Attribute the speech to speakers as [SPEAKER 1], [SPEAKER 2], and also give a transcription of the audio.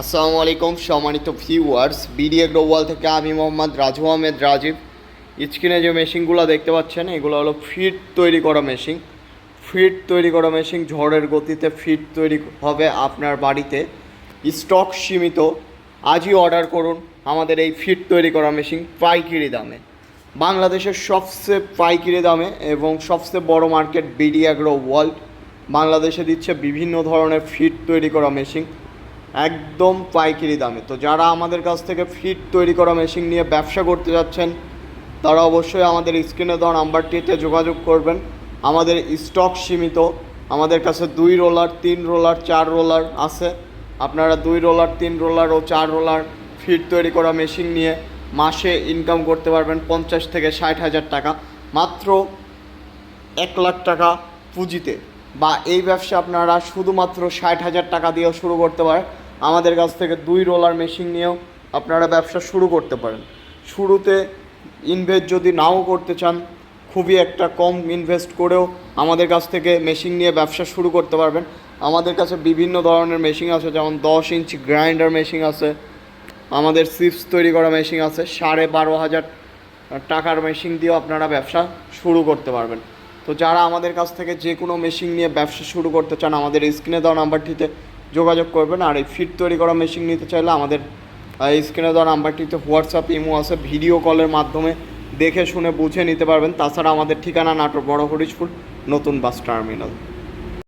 [SPEAKER 1] আসসালামু আলাইকুম, সম্মানিত ভিউয়ার্স বিডিএ গ্লোবাল থেকে আমি মোহাম্মদ রাজু আহমেদ রাজীব। স্ক্রিনে যে মেশিনগুলো দেখতে পাচ্ছেন, এগুলো হলো ফিট তৈরি করা মেশিন। ফিট তৈরি করা মেশিন ঝড়ের গতিতে ফিট তৈরি হবে আপনার বাড়িতে। স্টক সীমিত। আজই অর্ডার করুন আমাদের এই ফিট তৈরি করা মেশিন পাইকিরি দামে। বাংলাদেশের সবচেয়ে পাইকিরি দামে এবং সবচেয়ে বড় মার্কেট বিডি অ্যাগ্রো ওয়ার্ল্ড বাংলাদেশে দিচ্ছে বিভিন্ন ধরনের ফিট তৈরি করা মেশিন। একদম পাইকারি দামে। তো যারা আমাদের কাছ থেকে ফিট তৈরি করা মেশিন নিয়ে ব্যবসা করতে যাচ্ছেন, তারা অবশ্যই আমাদের স্ক্রিনে দেওয়া নাম্বারটিতে যোগাযোগ করবেন। আমাদের স্টক সীমিত, আমাদের কাছে দুই রোলার, তিন রোলার, চার রোলার আছে। আপনারা দুই রোলার, তিন রোলার ও চার রোলার ফিট তৈরি করা মেশিন নিয়ে মাসে ইনকাম করতে পারবেন পঞ্চাশ থেকে ষাট হাজার টাকা। মাত্র এক লাখ টাকা পুঁজিতে। বা এই ব্যবসা আপনারা শুধুমাত্র ষাট হাজার টাকা দিয়েও শুরু করতে পারেন। আমাদের কাছ থেকে দুই রোলার মেশিন নিয়েও আপনারা ব্যবসা শুরু করতে পারেন। শুরুতে ইনভেস্ট যদি নাও করতে চান, খুবই একটা কম ইনভেস্ট করেও আমাদের কাছ থেকে মেশিন নিয়ে ব্যবসা শুরু করতে পারবেন। আমাদের কাছে বিভিন্ন ধরনের মেশিন আছে, যেমন দশ ইঞ্চি গ্রাইন্ডার মেশিন আছে, আমাদের চিপস তৈরি করা মেশিন আছে, সাড়ে বারো হাজার টাকার মেশিন দিয়েও আপনারা ব্যবসা শুরু করতে পারবেন। তো যারা আমাদের কাছ থেকে যে কোনো মেশিন নিয়ে ব্যবসা শুরু করতে চান, আমাদের স্ক্রিনে দেওয়া নাম্বারটিতে যোগাযোগ করবেন আর এই ফিট তৈরি করা মেশিন নিতে চাইলে আমাদের স্ক্রিনে দেওয়া নাম্বারটিতে হোয়াটসঅ্যাপ ইমো আছে ভিডিও কলের মাধ্যমে দেখে শুনে বুঝে নিতে পারবেন। তাছাড়া আমাদের ঠিকানা নাটোর, বড় হরিশপুর, নতুন বাস টার্মিনাল